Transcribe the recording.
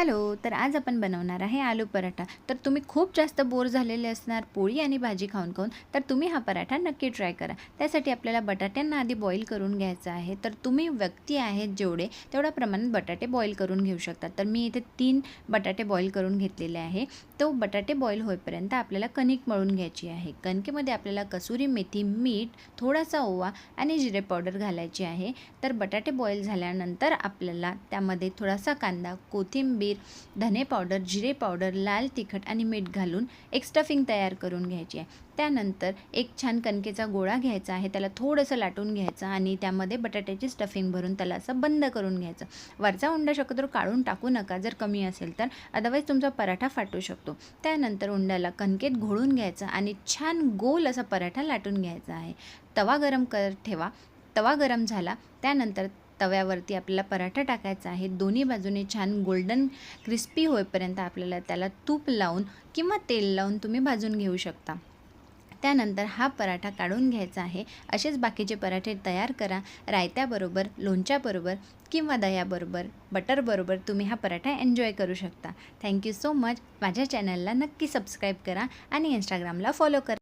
Hello तर आज आपण बनवणार आहे आलू पराठा. तर तुम्ही खूप जास्त बोर झालेले असणार पोळी आणि भाजी खाऊन खाऊन तर तुम्ही हा पराठा नक्की ट्राय करा. त्यासाठी आपल्याला बटाट्यांना आधी बॉईल करून घ्यायचं आहे. तर तुम्ही व्यक्ती आहेत जेवढे तेवढ्या प्रमाणात बटाटे बॉईल करून घेऊ शकता तर मी इथे तीन बटाटे बॉईल करून घेतलेले आहे. तो बटाटे बॉईल होईपर्यंत आपल्याला कणिक मळून घ्यायची आहे. कणकेमध्ये आपल्याला कसुरी मेथी मीठ थोडासा ओवा आणि जिरे पावडर घालायची आहे. तर बटाटे बॉईल झाल्यानंतर आपल्याला त्यामध्ये थोडासा कांदा कोथिंबीर धने पावडर जिरे पावडर लाल तिखट आणि मीठ घालून एक स्टफिंग तयार करून घ्यायची आहे. त्यानंतर एक छान कणकेचा गोळा घ्यायचा आहे त्याला थोडंसं लाटून घ्यायचं आणि त्यामध्ये बटाट्याची स्टफिंग भरून त्याला असं बंद करून घ्यायचं. वरचा उंडा शक्यतो काढून टाकू नका जर कमी असेल तर. अदरवाईज तुमचा पराठा फाटू शकतो. त्यानंतर उंड्याला कणकेत घोळून घ्यायचं आणि छान गोल असा पराठा लाटून घ्यायचा आहे. तवा गरम कर ठेवा. तवा गरम झाला त्यानंतर तव्यावरती आपल्याला पराठा टाकायचा आहे. दोन्ही बाजूने छान गोल्डन क्रिस्पी होईपर्यंत आपल्याला त्याला तूप लावून किंवा तेल लावून तुम्ही भाजून घेऊ शकता. त्यानंतर हा पराठा काढून घ्यायचा आहे. असेच बाकीचे पराठे तयार करा. रायत्याबरोबर लोणच्याबरोबर किंवा दह्याबरोबर बटरबरोबर तुम्ही हा पराठा एन्जॉय करू शकता. थँक्यू सो मच माझ्या चॅनलला नक्की सबस्क्राईब करा आणि इंस्टाग्रामला फॉलो करा.